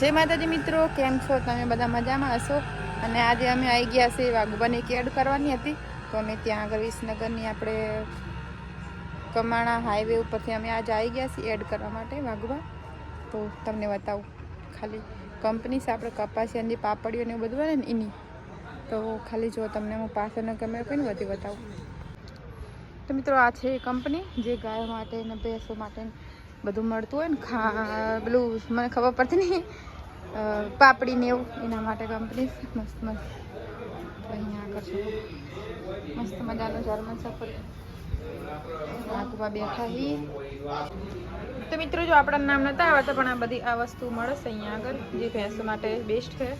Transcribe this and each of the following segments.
જય માતાજી મિત્રો, કેમ છો? તમે બધા મજામાં હશો? અને આજે અમે આવી ગયા છે વાઘુબાની કેડ કરવાની હતી. તો અમે ત્યાં આગળ વિસનગરની આપણે કમાણા હાઈવે ઉપરથી અમે આજે આવી ગયા છીએ એડ કરવા માટે વાઘુબા. તો તમને બતાવું, ખાલી કંપની છે આપણે કપાસિયાની પાપડીઓ ને એવું બધું બને ને એની. તો ખાલી જો તમને હું પાછળનો કેમેરો કઈને બધી બતાવું. તો મિત્રો, આ છે કંપની જે ગાયો માટે ને ભેંસો માટે બધું મળતું હોય ને, ખા, પેલું મને ખબર પડતી નહીં પાપડી ને એવું, એના માટે કંપની મસ્ત મસ્ત. અહીંયા છે મસ્ત મજાનું જર્મન સફર. બેઠા હી. તો મિત્રો, જો આપણા નામ નતા તો પણ આ બધી આ વસ્તુ મળે છે અહીંયા આગળ. જે ભેંસો માટે બેસ્ટ છે.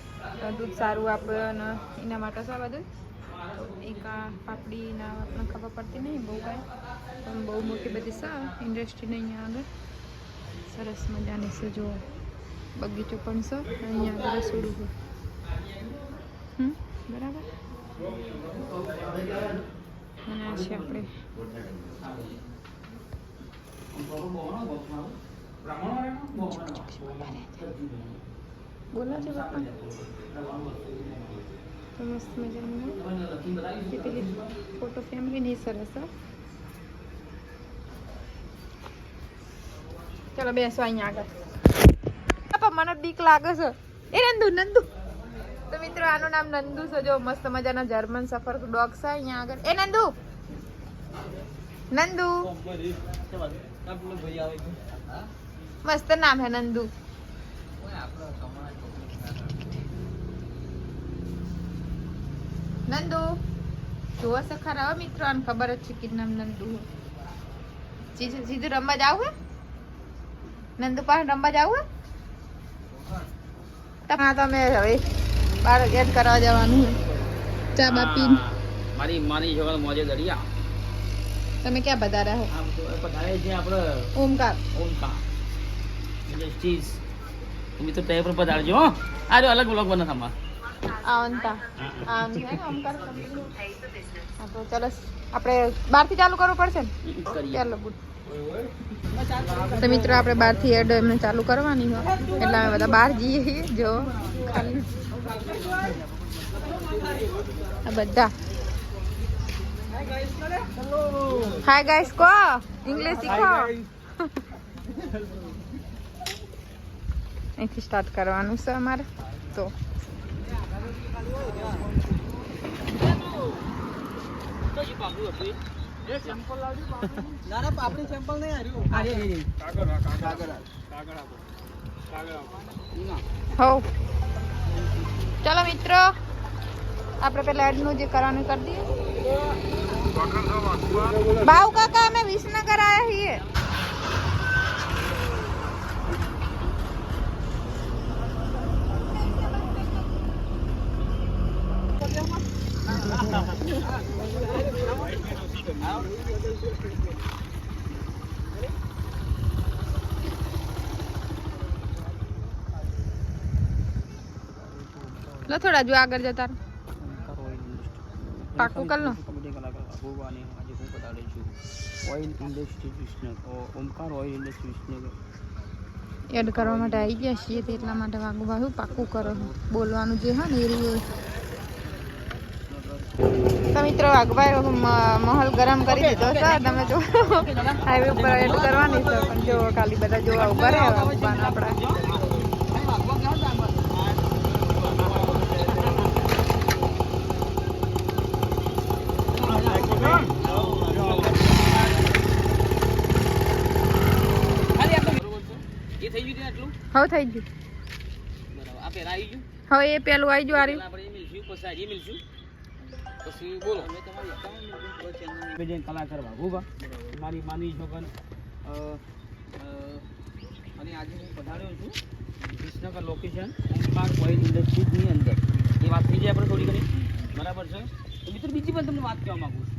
દૂધ સારું આપે અને એના માટે છે બધું. એક આ પાપડીના આપણને ખબર પડતી નહીં, બહુ કાંઈ. પણ બહુ મોટી બધી સા ઇન્ડસ્ટ્રીને અહીંયા આગળ. સરસ મજાની છે જો બગીચો પણ છે, અહીંયા આગળ રસોડું હમ, બરાબર? અને આ છે આપણે. બોલો છે બાપા. તો મસ્ત મજાનું એ પેલી ફોટો ફેમિલીની સરસ ચાલો બેસો અહીંયા આગળ બાપા મને બીક લાગે છે એ નંદુ નંદુ તો મિત્રો આનું નામ નંદુ છે જો મસ્ત મજાના જર્મન સફર ડોગ છે અહીંયા આગળ એ નંદુ નંદુ મસ્ત નામ હે નંદુ નંદુ જુઓ છે ખરા હો મિત્રો આને ખબર જ છે કે નામ નંદુ. હે. સીધું સીધું રમવા જાવ હે? નંદુ પાસે રમવા જાવ હે? હા તમે હવે બાર ગેટ કરવા જવાનું ચા બા પીને મારી માની છોકરા મોજે દરિયા. તમે ક્યાં બધા રહો? આમ તો પધારે છે આપણે ઓમકાર. ઓમકા ઇન્ડસ્ટ્રીઝ તમે તો ટેપ પર પધારજો હો. આ અલગ બ્લોગ બના તમાર આવનતા આમ છે ને ઓમકાર company. હા તો ચાલો આપણે બહારથી ચાલુ કરવું પડશે ને? ચાલો ગુડ. તો મિત્રો આપણે બહારથી એડ એમને ચાલુ કરવાની હોય. એટલે અમે બધા બહાર જઈએ જો ખાલી. આ બધા. હાય ગાઈસ કો? ઇંગ્લિશ શીખો? અહીંથી સ્ટાર્ટ કરવાનું છે અમારે તો. ના ના પાપડી સેમ્પલ નહીં આવ્યું હો. ચલો મિત્રો, આપણે પેલા એડનું જે કરવાનું કરી દઈએ. બાવ કાકા, અમે વિસનગર આયા છીએ. લો થોડા જો આગળ જતા પાકું કર લો. Oil industry Visnagar Omkar oil industry add કરવા માટે આવી ગયા છીએ એટલા માટે વાગુ ભાઈ પાકું કરો. બોલવાનું જે હોય ને એ રીતે તો મિત્રો વાઘભાઈ મહોલ ગરમ કરી દીધો છે. તમે જો હાઈવે ઉપર એડ કરવાની છે પણ જો ખાલી બધા જોવા ઊભા રહ્યા આપણા. થઈ ગયું હવે થઈ ગયું. આ પહેલા હવે એ પેલું આવી ગયું આ મિલશું પછી બોલો. અમે તમારી કલાકાર મારી માની છોકન અને આજે હું પધાર્યો છું વિસનગર લોકેશન ઓમકાર ઓઇલ ઇન્ડસ્ટ્રીઝની અંદર. એ વાત થઈ જાય આપણે થોડી ઘણી? બરાબર છે? તો મિત્રો બીજી પણ તમને વાત કહેવા માંગુ છું.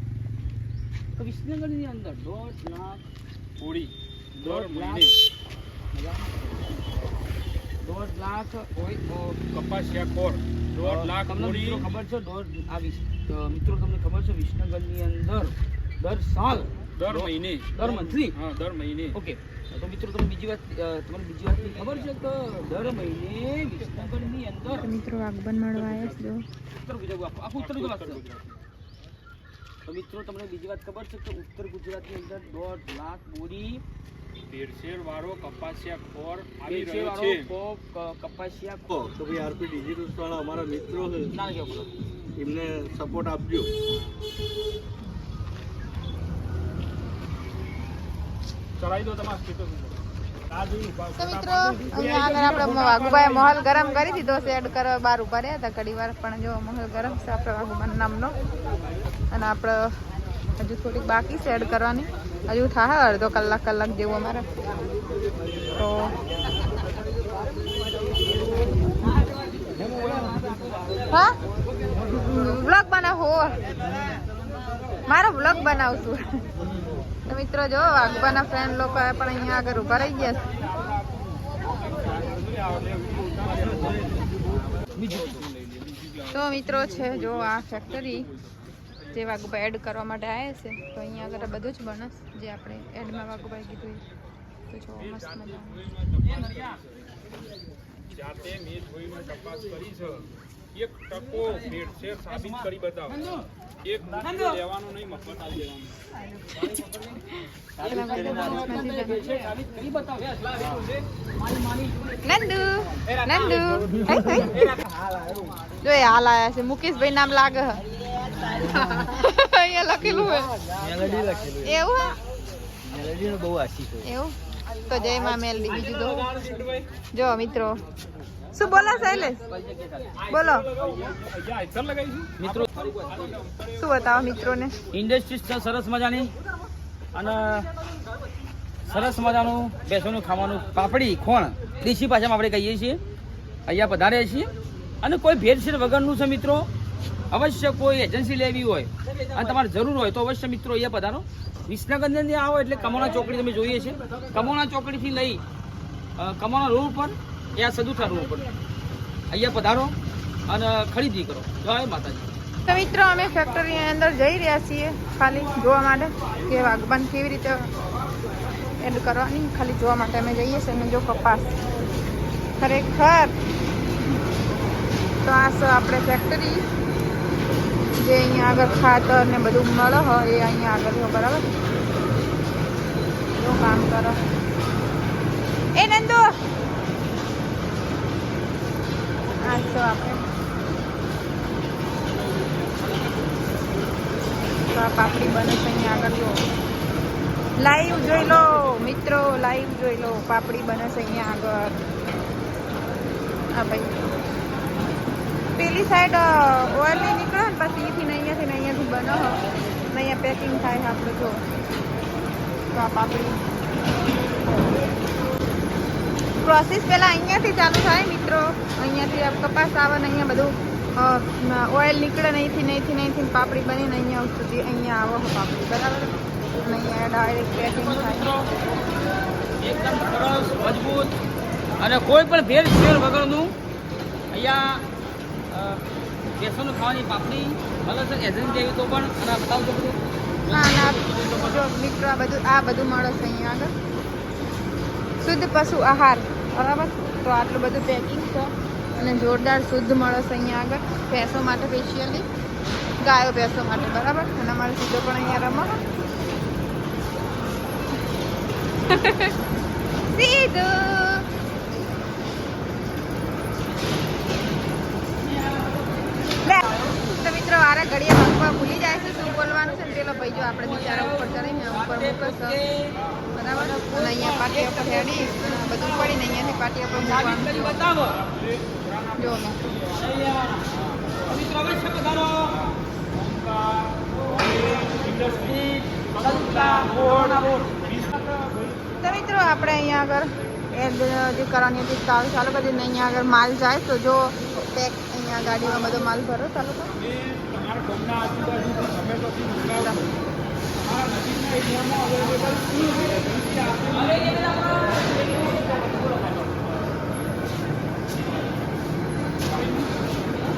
તો વિસનગરની અંદર દોઢ લાખ પૂરી. દોઢ લાખ દોઢ લાખ કપાસિયા કોર. દોઢ લાખ તમને મૂડી. ખબર છે દોઢ આ મિત્રો તમને ખબર છે વિસનગરની અંદર દર સાલ દર મહિને. દર મંથલી? હા દર મહિને. ઓકે. તો મિત્રો તમને બીજી વાત તમને બીજી વાત ખબર છે કે દર મહિને વિસનગરની અંદર મિત્રો આગબન મળવા આવ્યા છે ઉત્તર ગુજરાત આખું ઉત્તર ગુજરાત તો મિત્રો તમને બીજી વાત ખબર છે કે ઉત્તર ગુજરાતની અંદર દોઢ લાખ બોરી ભેળસેળ કપાસિયા ખોર આવી રહ્યો છે. કોપ, ક- તો ભાઈ આરપી ડિજિટલ વાળા અમારા મિત્રો છે. ના કેવું બોલો એમને સપોર્ટ આપજો. ચડાવી દો તમારા સ્ટેટસ ઉપર. આ જોયું બા- તો મિત્રો અહીંયા આગળ આપણે વાઘુભાઈ મહોલ ગરમ કરી દીધો છે. એડ કરવા બહાર ઊભા રહ્યા હતા ઘડી વાર પણ જો મહોલ ગરમ છે આપણે વાઘુભાઈ નામનો. અને આપણે હજુ થોડીક બાકી છે કરવાની. હજુ થાય અડધો કલાક કલાક જેવું અમારે. તો હા? વ્લોગ બનાવો મારો વ્લોગ બનાવશું તો મિત્રો જો અકબરના ફ્રેન્ડ લોકો પણ અહીંયા આગળ ઊભા રહી ગયા તો મિત્રો છે, જો આ ફેક્ટરી જે વાઘુભાઈ એડ કરવા માટે આવ્યા છે તો અહીંયા આગળ બધું જ બનસ જે આપણે એડમાં વાઘુભાઈ કીધું તો જો મસ્ત મજા છે એક ટકો ભેળસેળ સાબિત કરી બતાવો. એક રૂપિયો લેવાનો નહીં મફત આવી દેવાનો. એના બધા બનસ નથી જમા. સાબિત કરી બતાવો. યાર, લાવ, એટલું છે. મારી માની નંદુ! નંદુ! હઈ, હઈ. જો હાલ આયા છે. મુકેશભાઈ નામ લાગે. અહીંયા લખેલું હે એવું હે? એવું? તો જય માં મેલડી. બીજું તો જો મિત્રો. શું બોલો શૈલેષ? બોલો. મિત્રો શું બતાવો મિત્રોને? ઇન્ડસ્ટ્રીઝ છે સરસ મજાની. અને સરસ મજાનું બેસવાનું ખાવાનું પાપડી ખોણ દેશી ભાષામાં આપણે કહીએ છીએ. અહીંયા પધારે છીએ. અને કોઈ ભેરશેર વગરનું છે મિત્રો. અવશ્ય કોઈ એજન્સી લેવી હોય અને તમારે જરૂર હોય તો અવશ્ય મિત્રો અહીંયા પધારો. વિસનગરની આવો એટલે કમોણા ચોકડી તમે જોઈએ છે. કમોણા ચોકડીથી લઈ કમોણા રોડ ઉપર યા સદુઠા રોડ ઉપર. અહીંયા પધારો અને ખરીદી કરો. જય માતાજી. તો મિત્રો, અમે ફેક્ટરી અંદર જઈ રહ્યા છીએ ખાલી જોવા માટે કે વાગબાન કેવી રીતે એડ કરવાની. ખાલી જોવા માટે અમે જઈએ છીએ. અને જો કપાસ ખરેખર તો આ આપણે ફેક્ટરી જે અહીંયા આગળ ખાતર ને બધું મળે હોય એ અહીંયા આગળ જો બરાબર? જો કામ કરો. એ નંદુ! આ છે આપણે. પાપડી બને છે અહીંયા આગળ, જો. લાઈવ જોઈ લો, મિત્રો લાઈવ જોઈ લો. પાપડી બને છે અહીંયા આગળ. હા ભાઈ. પેલી સાઈડ ઓઇલની નીકળે ને પછી અહીંથી અહીંયાથી અહીંયાથી બનો અહીંયા પેકિંગ થાય આપણે, જો. પાપડી. પ્રોસેસ પહેલાં અહીંયાથી ચાલુ થાય, મિત્રો. અહીંયાથી કપાસ આવે ને અહીંયા બધું ઓઇલ નીકળે ને અહીંથી નહીંથી અહીંથી પાપડી બનીને અહીંયા સુધી અહીંયા આવો પાપડી. બરાબર? અને અહીંયા ડાયરેક્ટ પેકિંગ થાય. એકદમ સરસ, મજબૂત. અને કોઈ પણ ભેળસેળ વગરનું અહીંયા અ, બેસનનું ખાવાની પાપડી મળે છે એજન્ટ જેવી તો પણ અને બતાવજો બધું. ના ના. જો મિત્રો આ બધું આ બધું મળે છે અહીંયા આગળ. શુદ્ધ પશુ આહાર બરાબર? તો આટલું બધું પેકિંગ છે. અને જોરદાર શુદ્ધ મળે છે અહીંયા આગળ. ભેંસો માટે સ્પેશિયલી ગાયો ભેંસો માટે બરાબર? અને અમારે સીધો પણ અહીંયા રમો સીધું. તો મિત્રો વારે ઘડીએ ભૂલી જાય છે શું બોલવાનું છે પેલો ભાઈ જો આપણે બિચારા ઉપર ચડીને ઉપર મૂકશે બરાબર? અને અહીંયા પાટિયા પર હેડી બધું પડીને અહીંયાથી પાટી પર મૂકવાનું બતાવો. જો મિત્રો અવશ્ય પધારો. ઇન્ડસ્ટ્રી સદુત્તા કોરોના રોડ તો મિત્રો આપણે અહીંયા આગળ એડ જે કરવાની હતી ચાલુ ચાલુ કરી અહીંયા આગળ માલ જાય. તો જો પેક અહીંયા ગાડીમાં બધો માલ ભરો ચાલો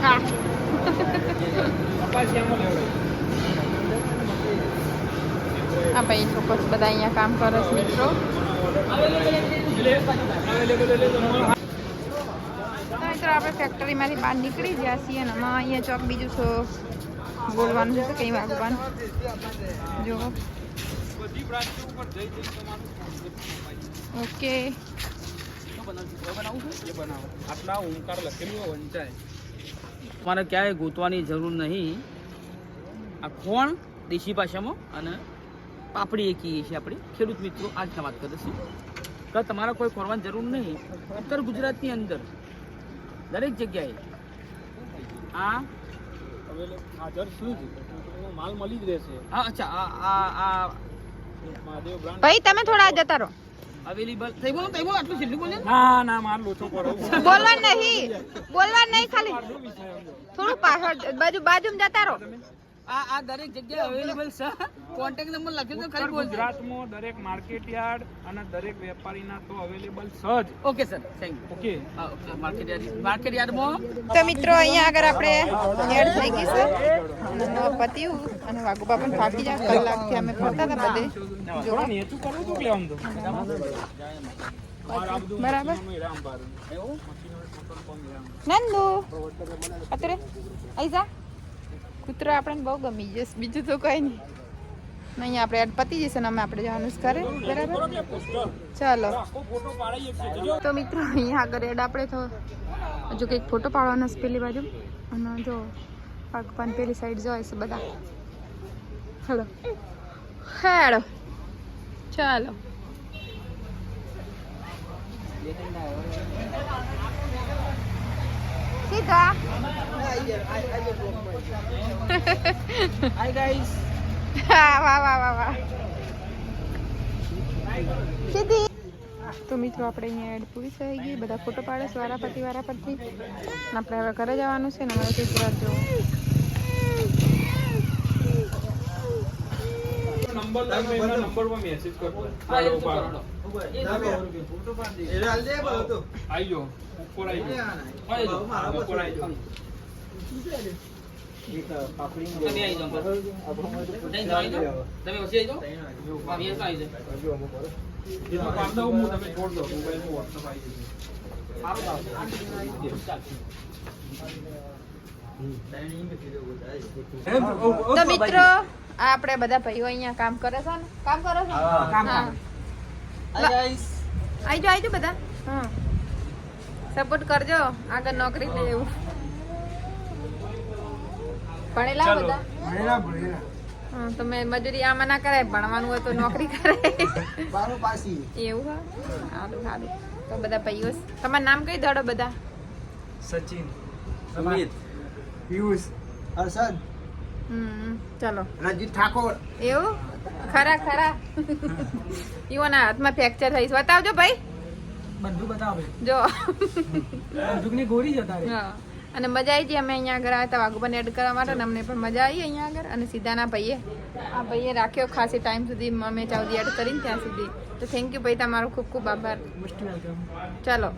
હા. ભાઈ ચોક્કસ બધા અહીંયા કામ કરે છે મિત્રો. મિત્રો આપણે ફેક્ટરીમાંથી બહાર નીકળી ગયા છીએ અને આમાં અહીંયા ચોક બીજું છો બોલવાનું છે કંઈ વાગવાનું જો ઓકે. તમારે ક્યાંય ગોતવાની જરૂર નહીં. આ ખોણ દેશી ભાષામાં અને પાપડી એ કહીએ છીએ આપણે. ખેડૂત મિત્રો, આજના વાત કરીશું. તમારે કોઈ ખોરવાની જરૂર નહીં. ઉત્તર ગુજરાતની અંદર દરેક જગ્યાએ. આ? હવે હાજર શું જ એનો માલ મળી જ રહેશે. આ અચ્છા આ આ આ. મહાદેવ બ્રાન્ડ ભાઈ તમે થોડા જતા રહો. અવેલેબલ થઈ બોલો થઈ બોલો આટલું છેલ્લું બોલે ના ના માલ ઓછો પડે. બોલવા નહીં. બોલવા નહીં ખાલી. થોડું પાછળ બાજુ બાજુમાં જતા રહો. આ આ દરેક જગ્યાએ અવેલેબલ છે. કોન્ટેક્ટ નંબર લખી તો ખાલી બોલજો. ગુજરાતમાં દરેક માર્કેટ યાર્ડ અને દરેક વેપારીના તો available સજ okay sir thank you okay okay market yard. Market યાર્ડમાં? તો મિત્રો અહીંયા આગળ આપણે એડ થઈ ગઈ છે. અને નવ અને વાગુબા પણ થાકી જાય કલાકથી અમે ફરતા હતા બધે. જો નેચું કરવું હતું કે આમ તો? બરાબર. નંદુ અત્યારે આઈ જા. કૂતરો આપણને બહુ ગમી જશે બીજું તો કંઈ નહીં. અહીંયા આપણે એડ પતી જશે ને અમે આપણે જવાનું કરે બરાબર? ચાલો. તો મિત્રો, અહીંયા આગળ એડ આપણે તો હજુ કંઈક ફોટો પાડવાનો છે પેલી બાજુ. અને જો ભગવાન પેલી સાઈડ જોઈએ છે બધા. હલો. હેડો. ચાલો. સીધા સીધી તો મિત્રો આપણે અહીંયા એડ પૂરી થઈ ગઈ. બધા ફોટો પાડે છે વારાપતિ વારા પરથી આપણે હવે ઘરે જવાનું છે ને હવે કંઈક રાત જવું. નંબર તમે એમના નંબર પર મેસેજ કરજો. હા એ તો પાડો. કરો. જાઓ. ઉપર દે. ઉપર તો. આવી. તમે પછી આવી આવી એ તો કામ દઉં હું તમે છોડ દો મોબાઈલમાં વોટ્સઅપ આવી જશે. સારું કામ. ચાલશે. તો મિત્રો આ આપણે બધા ભાઈઓ અહીંયા કામ કરે છે ને? કામ કરો છો? કામ આઈ જો આઈ જો બધા. હા. સપોર્ટ કરજો. આગળ નોકરી લે એવું ભણેલા બધા? હા તમે મજૂરી આમાં ના કરાય ભણવાનું હોય તો નોકરી કરાય એવું હા? સારું સારું. તો બધા ભાઈઓ તમારું નામ કઈ દડો બધા? સચિન. અમિત પિયુષ. હર્ષદ. ચલો. રજીત ઠાકોર. એવું? ખરા ખરા. ઈવોના હાથમાં ફ્રેક્ચર થઈ બતાવજો ભાઈ. બંધુ બતાવો જો. બંદૂકની ગોળી જ હતા હા. અને મજા આવી ગઈ. અમે અહીંયા આગળ આવ્યા હતા વાઘુબાને એડ કરવા માટે અને અમને પણ મજા આવી અહીંયા આગળ. અને સીધાના ભાઈએ. આ ભાઈએ રાખ્યો ખાસી ટાઈમ સુધી. અમે ચાવદી એડ કરીને ત્યાં સુધી. તો થેન્ક યુ ભાઈ. તમારો ખૂબ ખૂબ આભાર. ચાલો.